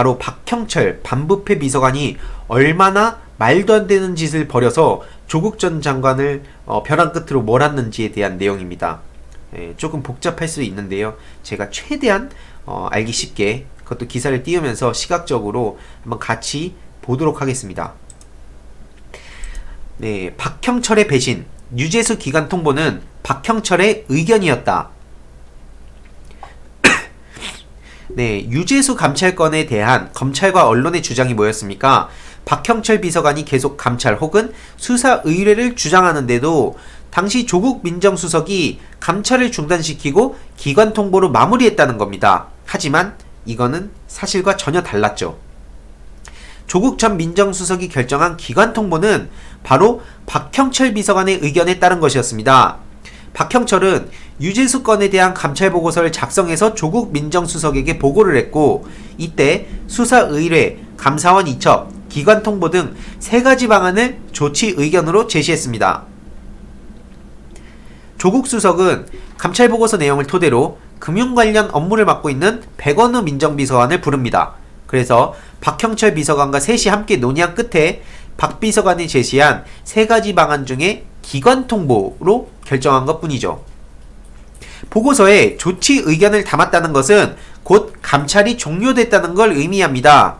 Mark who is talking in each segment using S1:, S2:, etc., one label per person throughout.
S1: 바로 박형철 반부패 비서관이 얼마나 말도 안 되는 짓을 벌여서 조국 전 장관을 어, 벼랑 끝으로 몰았는지에 대한 내용입니다. 예, 조금 복잡할 수 있는데요. 제가 최대한 어, 알기 쉽게 그것도 기사를 띄우면서 시각적으로 한번 같이 보도록 하겠습니다. 네, 박형철의 배신, 유재수 기관 통보는 박형철의 의견이었다. 네, 유재수 감찰건에 대한 검찰과 언론의 주장이 뭐였습니까? 박형철 비서관이 계속 감찰 혹은 수사 의뢰를 주장하는데도 당시 조국 민정수석이 감찰을 중단시키고 기관 통보로 마무리했다는 겁니다. 하지만 이거는 사실과 전혀 달랐죠. 조국 전 민정수석이 결정한 기관 통보는 바로 박형철 비서관의 의견에 따른 것이었습니다. 박형철은 유재수 건에 대한 감찰 보고서를 작성해서 조국 민정수석에게 보고를 했고 이때 수사 의뢰, 감사원 이첩, 기관 통보 등 세 가지 방안을 조치 의견으로 제시했습니다. 조국 수석은 감찰 보고서 내용을 토대로 금융 관련 업무를 맡고 있는 백원우 민정비서관을 부릅니다. 그래서 박형철 비서관과 셋이 함께 논의한 끝에 박 비서관이 제시한 세 가지 방안 중에 기관 통보로 결정한 것 뿐이죠. 보고서에 조치 의견을 담았다는 것은 곧 감찰이 종료됐다는 걸 의미합니다.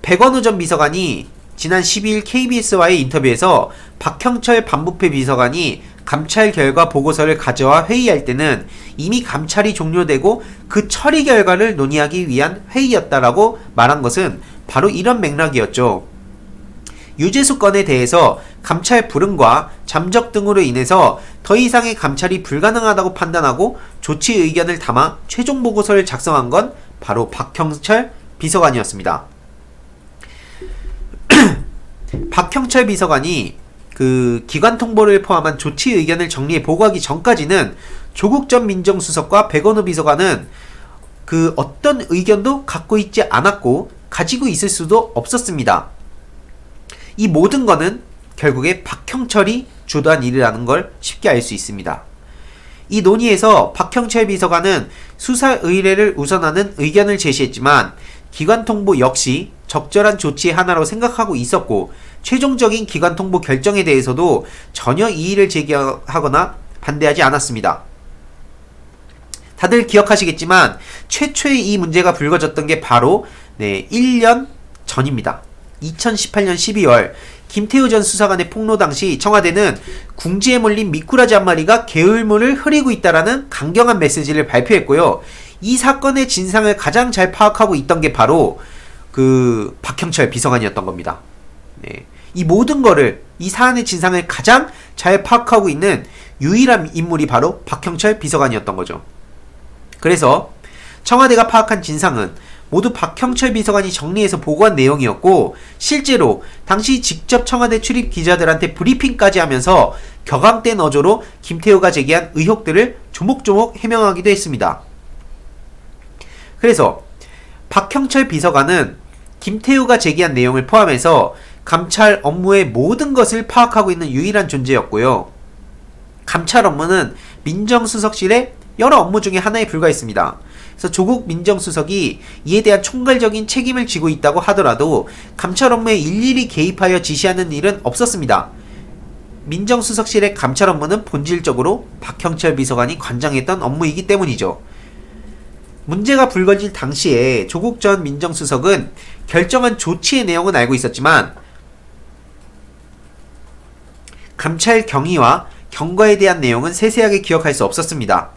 S1: 백원우 전 비서관이 지난 12일 KBS와의 인터뷰에서 박형철 반부패 비서관이 감찰 결과 보고서를 가져와 회의할 때는 이미 감찰이 종료되고 그 처리 결과를 논의하기 위한 회의였다라고 말한 것은 바로 이런 맥락이었죠. 유재수 건에 대해서 감찰 불응과 잠적 등으로 인해서 더 이상의 감찰이 불가능하다고 판단하고 조치 의견을 담아 최종 보고서를 작성한 건 바로 박형철 비서관이었습니다. 박형철 비서관이 그 기관 통보를 포함한 조치 의견을 정리해 보고하기 전까지는 조국 전 민정수석과 백원우 비서관은 그 어떤 의견도 갖고 있지 않았고 가지고 있을 수도 없었습니다. 이 모든 거는 결국에 박형철이 주도한 일이라는 걸 쉽게 알 수 있습니다. 이 논의에서 박형철 비서관은 수사 의뢰를 우선하는 의견을 제시했지만 기관 통보 역시 적절한 조치의 하나로 생각하고 있었고 최종적인 기관 통보 결정에 대해서도 전혀 이의를 제기하거나 반대하지 않았습니다. 다들 기억하시겠지만 최초의 이 문제가 불거졌던 게 바로 네, 1년 전입니다. 2018년 12월 김태우 전 수사관의 폭로 당시 청와대는 궁지에 몰린 미꾸라지 한 마리가 게을물을 흐리고 있다라는 강경한 메시지를 발표했고요. 이 사건의 진상을 가장 잘 파악하고 있던 게 바로 그 박형철 비서관이었던 겁니다. 네. 이 모든 거를 이 사안의 진상을 가장 잘 파악하고 있는 유일한 인물이 바로 박형철 비서관이었던 거죠. 그래서 청와대가 파악한 진상은 모두 박형철 비서관이 정리해서 보고한 내용이었고 실제로 당시 직접 청와대 출입 기자들한테 브리핑까지 하면서 격앙된 어조로 김태호가 제기한 의혹들을 조목조목 해명하기도 했습니다. 그래서 박형철 비서관은 김태우가 제기한 내용을 포함해서 감찰 업무의 모든 것을 파악하고 있는 유일한 존재였고요. 감찰 업무는 민정수석실의 여러 업무 중에 하나에 불과했습니다. 그래서 조국 민정수석이 이에 대한 총괄적인 책임을 지고 있다고 하더라도 감찰 업무에 일일이 개입하여 지시하는 일은 없었습니다. 민정수석실의 감찰 업무는 본질적으로 박형철 비서관이 관장했던 업무이기 때문이죠. 문제가 불거질 당시에 조국 전 민정수석은 결정한 조치의 내용은 알고 있었지만 감찰 경위와 경과에 대한 내용은 세세하게 기억할 수 없었습니다.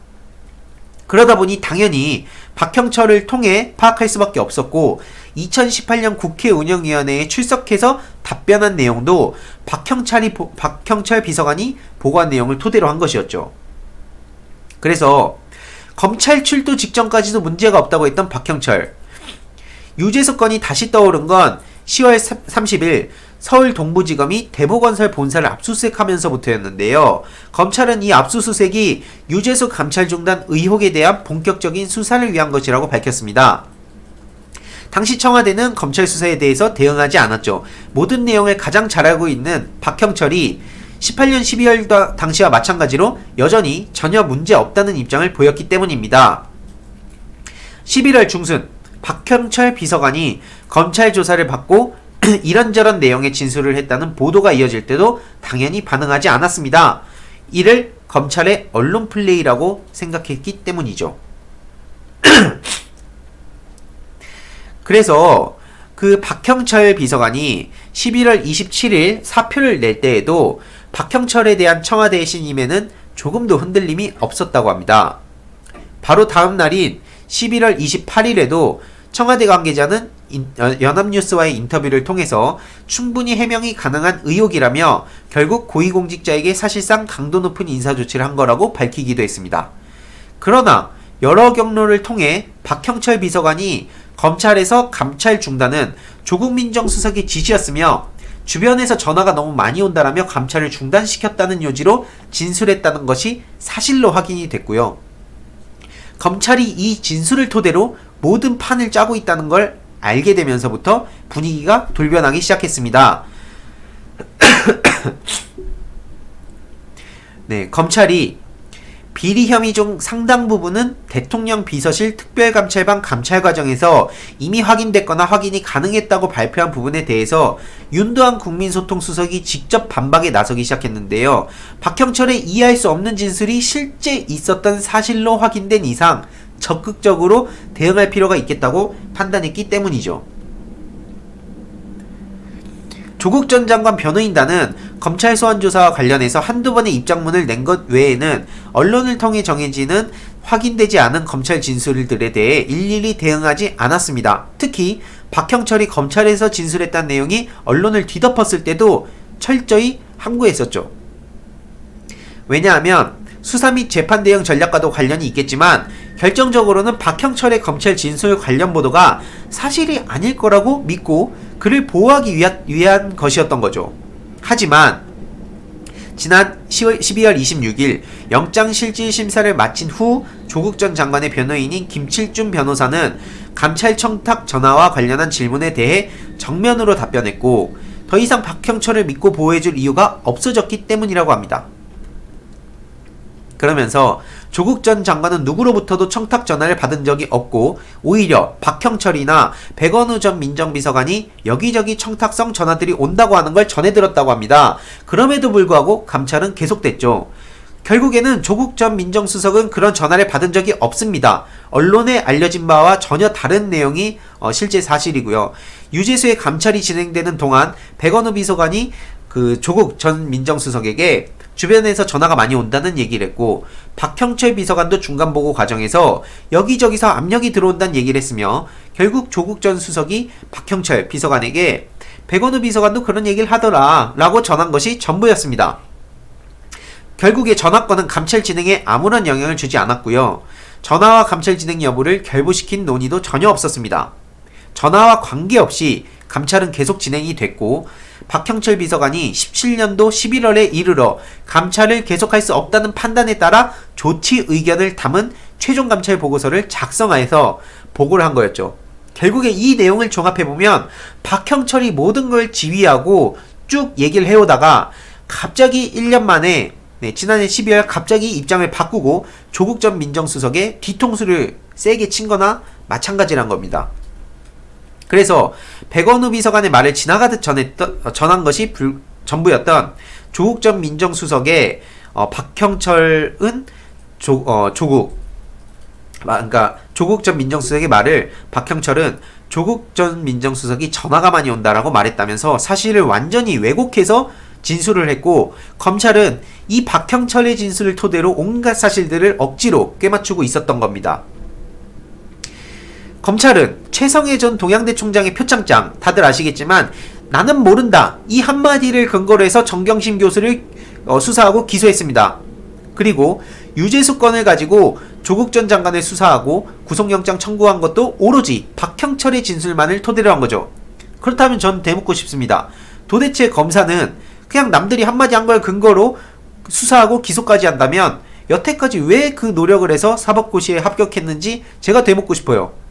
S1: 그러다 보니 당연히 박형철을 통해 파악할 수밖에 없었고 2018년 국회 운영위원회에 출석해서 답변한 내용도 박형철이 보- 박형철 비서관이 보고한 내용을 토대로 한 것이었죠. 그래서 검찰 출두 직전까지도 문제가 없다고 했던 박형철. 유재석 건이 다시 떠오른 건 10월 30일 서울 동부지검이 대보건설 본사를 압수수색하면서부터였는데요. 검찰은 이 압수수색이 유재석 감찰 중단 의혹에 대한 본격적인 수사를 위한 것이라고 밝혔습니다. 당시 청와대는 검찰 수사에 대해서 대응하지 않았죠. 모든 내용을 가장 잘 알고 있는 박형철이 18년 12월 다- 당시와 마찬가지로 여전히 전혀 문제 없다는 입장을 보였기 때문입니다. 11월 중순 박형철 비서관이 검찰 조사를 받고 이런저런 내용의 진술을 했다는 보도가 이어질 때도 당연히 반응하지 않았습니다. 이를 검찰의 언론 플레이라고 생각했기 때문이죠. 그래서 그 박형철 비서관이 11월 27일 사표를 낼 때에도 박형철에 대한 청와대의 신임에는 조금도 흔들림이 없었다고 합니다. 바로 다음 날인 11월 28일에도 청와대 관계자는 연합뉴스와의 인터뷰를 통해서 충분히 해명이 가능한 의혹이라며 결국 고위공직자에게 사실상 강도 높은 인사 조치를 한 거라고 밝히기도 했습니다. 그러나 여러 경로를 통해 박형철 비서관이 검찰에서 감찰 중단은 조국 민정수석의 지시였으며 주변에서 전화가 너무 많이 온다라며 감찰을 중단시켰다는 요지로 진술했다는 것이 사실로 확인이 됐고요. 검찰이 이 진술을 토대로 모든 판을 짜고 있다는 걸 알게 되면서부터 분위기가 돌변하기 시작했습니다. 네, 검찰이 비리 혐의 중 상당 부분은 대통령 비서실 특별감찰반 감찰 과정에서 이미 확인됐거나 확인이 가능했다고 발표한 부분에 대해서 윤도한 국민소통수석이 직접 반박에 나서기 시작했는데요. 박형철의 이해할 수 없는 진술이 실제 있었던 사실로 확인된 이상 적극적으로 대응할 필요가 있겠다고 판단했기 때문이죠. 조국 전 장관 변호인단은 검찰 소환 조사와 관련해서 한두 번의 입장문을 낸 것 외에는 언론을 통해 정해지는 확인되지 않은 검찰 진술들에 대해 일일이 대응하지 않았습니다. 특히 박형철이 검찰에서 진술했다는 내용이 언론을 뒤덮었을 때도 철저히 항구했었죠. 왜냐하면 수사 및 재판 대응 전략과도 관련이 있겠지만 결정적으로는 박형철의 검찰 진술 관련 보도가 사실이 아닐 거라고 믿고 그를 보호하기 위한, 위한 것이었던 거죠. 하지만 지난 10월, 12월 26일 영장실질 심사를 마친 후 조국 전 장관의 변호인인 김칠준 변호사는 감찰 청탁 전화와 관련한 질문에 대해 정면으로 답변했고 더 이상 박형철을 믿고 보호해줄 이유가 없어졌기 때문이라고 합니다. 그러면서 조국 전 장관은 누구로부터도 청탁 전화를 받은 적이 없고 오히려 박형철이나 백원우 전 민정비서관이 여기저기 청탁성 전화들이 온다고 하는 걸 전해 들었다고 합니다. 그럼에도 불구하고 감찰은 계속됐죠. 결국에는 조국 전 민정수석은 그런 전화를 받은 적이 없습니다. 언론에 알려진 바와 전혀 다른 내용이 어, 실제 사실이고요. 유재수의 감찰이 진행되는 동안 백원우 비서관이 그 조국 전 민정수석에게 주변에서 전화가 많이 온다는 얘기를 했고 박형철 비서관도 중간 보고 과정에서 여기저기서 압력이 들어온다는 얘기를 했으며 결국 조국 전 수석이 박형철 비서관에게 백원우 비서관도 그런 얘기를 하더라 라고 전한 것이 전부였습니다. 결국에 전화건은 감찰 진행에 아무런 영향을 주지 않았고요. 전화와 감찰 진행 여부를 결부시킨 논의도 전혀 없었습니다. 전화와 관계없이 감찰은 계속 진행이 됐고 박형철 비서관이 17년도 11월에 이르러 감찰을 계속할 수 없다는 판단에 따라 조치 의견을 담은 최종 감찰 보고서를 작성하여서 보고를 한 거였죠. 결국에 이 내용을 종합해보면 박형철이 모든 걸 지휘하고 쭉 얘기를 해오다가 갑자기 1년 만에 네, 지난해 12월 갑자기 입장을 바꾸고 조국 전 민정수석의 뒤통수를 세게 친 거나 마찬가지란 겁니다. 그래서 백원우 비서관의 말을 지나가듯 전했던, 어, 전한 것이 불, 전부였던 조국 전 민정수석의 어, 박형철은 조, 어, 조국 아, 그러니까 조국 전 민정수석의 말을 박형철은 조국 전 민정수석이 전화가 많이 온다라고 말했다면서 사실을 완전히 왜곡해서 진술을 했고 검찰은 이 박형철의 진술을 토대로 온갖 사실들을 억지로 꿰맞추고 있었던 겁니다. 검찰은 최성해 전 동양대 총장의 표창장 다들 아시겠지만 나는 모른다 이 한마디를 근거로 해서 정경심 교수를 어, 수사하고 기소했습니다. 그리고 유재수 건을 가지고 조국 전 장관을 수사하고 구속영장 청구한 것도 오로지 박형철의 진술만을 토대로 한 거죠. 그렇다면 전 대묻고 싶습니다. 도대체 검사는 그냥 남들이 한마디 한 걸 근거로 수사하고 기소까지 한다면 여태까지 왜 그 노력을 해서 사법고시에 합격했는지 제가 되묻고 싶어요.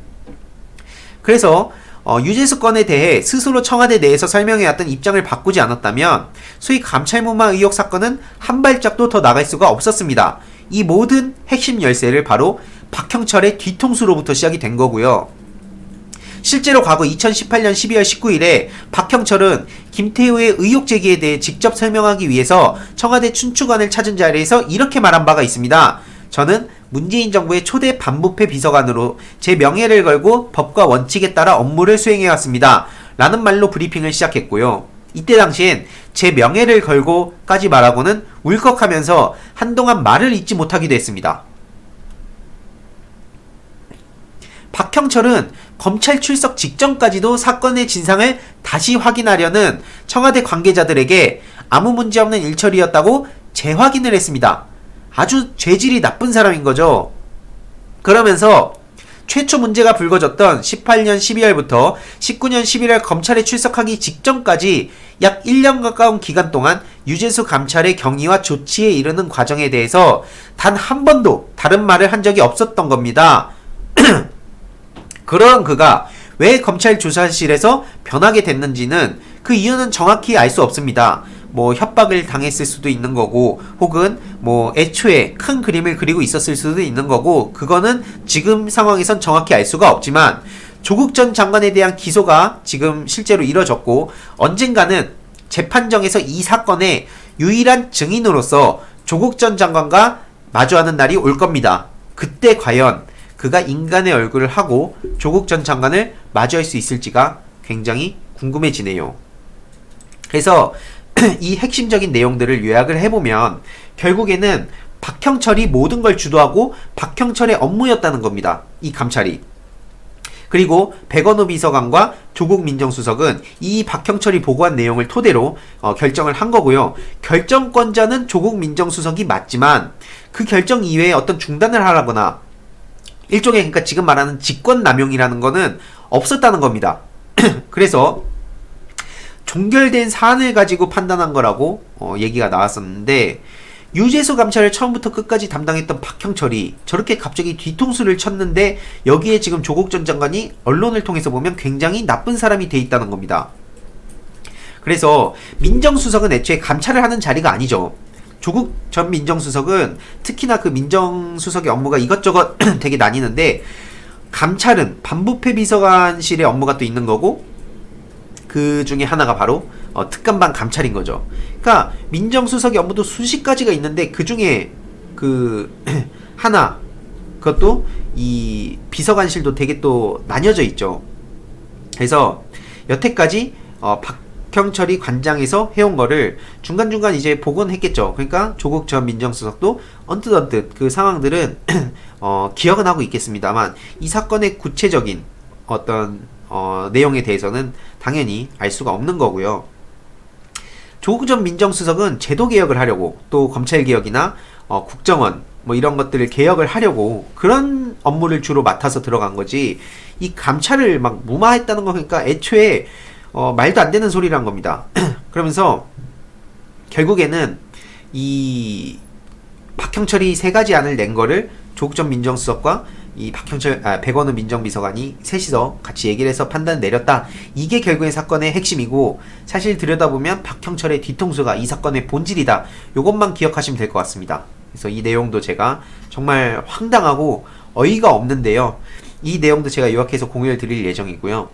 S1: 그래서 어, 유재수 건에 대해 스스로 청와대 내에서 설명해왔던 입장을 바꾸지 않았다면 소위 감찰무마 의혹 사건은 한 발짝도 더 나갈 수가 없었습니다. 이 모든 핵심 열쇠를 바로 박형철의 뒤통수로부터 시작이 된 거고요. 실제로 과거 2018년 12월 19일에 박형철은 김태우의 의혹 제기에 대해 직접 설명하기 위해서 청와대 춘추관을 찾은 자리에서 이렇게 말한 바가 있습니다. 저는 문재인 정부의 초대 반부패 비서관으로 제 명예를 걸고 법과 원칙에 따라 업무를 수행해 왔습니다. 라는 말로 브리핑을 시작했고요. 이때 당시엔 제 명예를 걸고까지 말하고는 울컥하면서 한동안 말을 잇지 못하기도 했습니다. 박형철은 검찰 출석 직전까지도 사건의 진상을 다시 확인하려는 청와대 관계자들에게 아무 문제 없는 일처리였다고 재확인을 했습니다. 아주 죄질이 나쁜 사람인 거죠. 그러면서 최초 문제가 불거졌던 18년 12월부터 19년 11월 검찰에 출석하기 직전까지 약 1년 가까운 기간 동안 유재수 감찰의 경위와 조치에 이르는 과정에 대해서 단 한 번도 다른 말을 한 적이 없었던 겁니다. 그런 그가 왜 검찰 조사실에서 변하게 됐는지는 그 이유는 정확히 알 수 없습니다. 뭐 협박을 당했을 수도 있는 거고 혹은 뭐 애초에 큰 그림을 그리고 있었을 수도 있는 거고 그거는 지금 상황에선 정확히 알 수가 없지만 조국 전 장관에 대한 기소가 지금 실제로 이뤄졌고 언젠가는 재판정에서 이 사건의 유일한 증인으로서 조국 전 장관과 마주하는 날이 올 겁니다. 그때 과연 그가 인간의 얼굴을 하고 조국 전 장관을 마주할 수 있을지가 굉장히 궁금해지네요. 그래서 이 핵심적인 내용들을 요약을 해보면 결국에는 박형철이 모든 걸 주도하고 박형철의 업무였다는 겁니다. 이 감찰이. 그리고 백원우 비서관과 조국 민정수석은 이 박형철이 보고한 내용을 토대로 어, 결정을 한 거고요. 결정권자는 조국 민정수석이 맞지만 그 결정 이외에 어떤 중단을 하라거나 일종의 그러니까 지금 말하는 직권 남용이라는 거는 없었다는 겁니다. 그래서 종결된 사안을 가지고 판단한 거라고 어, 얘기가 나왔었는데 유재수 감찰을 처음부터 끝까지 담당했던 박형철이 저렇게 갑자기 뒤통수를 쳤는데 여기에 지금 조국 전 장관이 언론을 통해서 보면 굉장히 나쁜 사람이 돼 있다는 겁니다. 그래서 민정수석은 애초에 감찰을 하는 자리가 아니죠. 조국 전 민정수석은 특히나 그 민정수석의 업무가 이것저것 되게 나뉘는데 감찰은 반부패 비서관실의 업무가 또 있는 거고 그 중에 하나가 바로 어, 특감반 감찰인 거죠. 그러니까 민정수석의 업무도 수십 가지가 있는데 그 중에 그 하나 그것도 이 비서관실도 되게 또 나뉘어져 있죠. 그래서 여태까지 어, 박형철이 관장에서 해온 거를 중간중간 이제 복원했겠죠. 그러니까 조국 전 민정수석도 언뜻 언뜻 그 상황들은 어, 기억은 하고 있겠습니다만 이 사건의 구체적인 어떤 어, 내용에 대해서는 당연히 알 수가 없는 거고요. 조국 전 민정수석은 제도 개혁을 하려고 또 검찰 개혁이나 어, 국정원 뭐 이런 것들을 개혁을 하려고 그런 업무를 주로 맡아서 들어간 거지 이 감찰을 막 무마했다는 거 그러니까 애초에 어, 말도 안 되는 소리란 겁니다. 그러면서 결국에는 이 박형철이 세 가지 안을 낸 거를 조국 전 민정수석과 이 박형철 아, 백원우 민정비서관이 셋이서 같이 얘기를 해서 판단 내렸다. 이게 결국엔 사건의 핵심이고 사실 들여다보면 박형철의 뒤통수가 이 사건의 본질이다. 요것만 기억하시면 될 것 같습니다. 그래서 이 내용도 제가 정말 황당하고 어이가 없는데요. 이 내용도 제가 요약해서 공유를 드릴 예정이고요.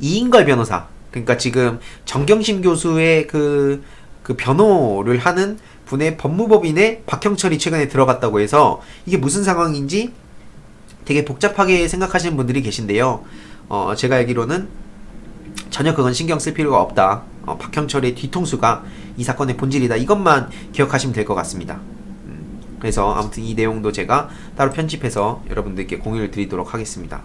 S1: 이인걸 변호사 그러니까 지금 정경심 교수의 그, 그 변호를 하는 분의 법무법인에 박형철이 최근에 들어갔다고 해서 이게 무슨 상황인지 되게 복잡하게 생각하시는 분들이 계신데요. 어, 제가 알기로는 전혀 그건 신경 쓸 필요가 없다. 어, 박형철의 뒤통수가 이 사건의 본질이다. 이것만 기억하시면 될 것 같습니다. 음, 그래서 아무튼 이 내용도 제가 따로 편집해서 여러분들께 공유를 드리도록 하겠습니다.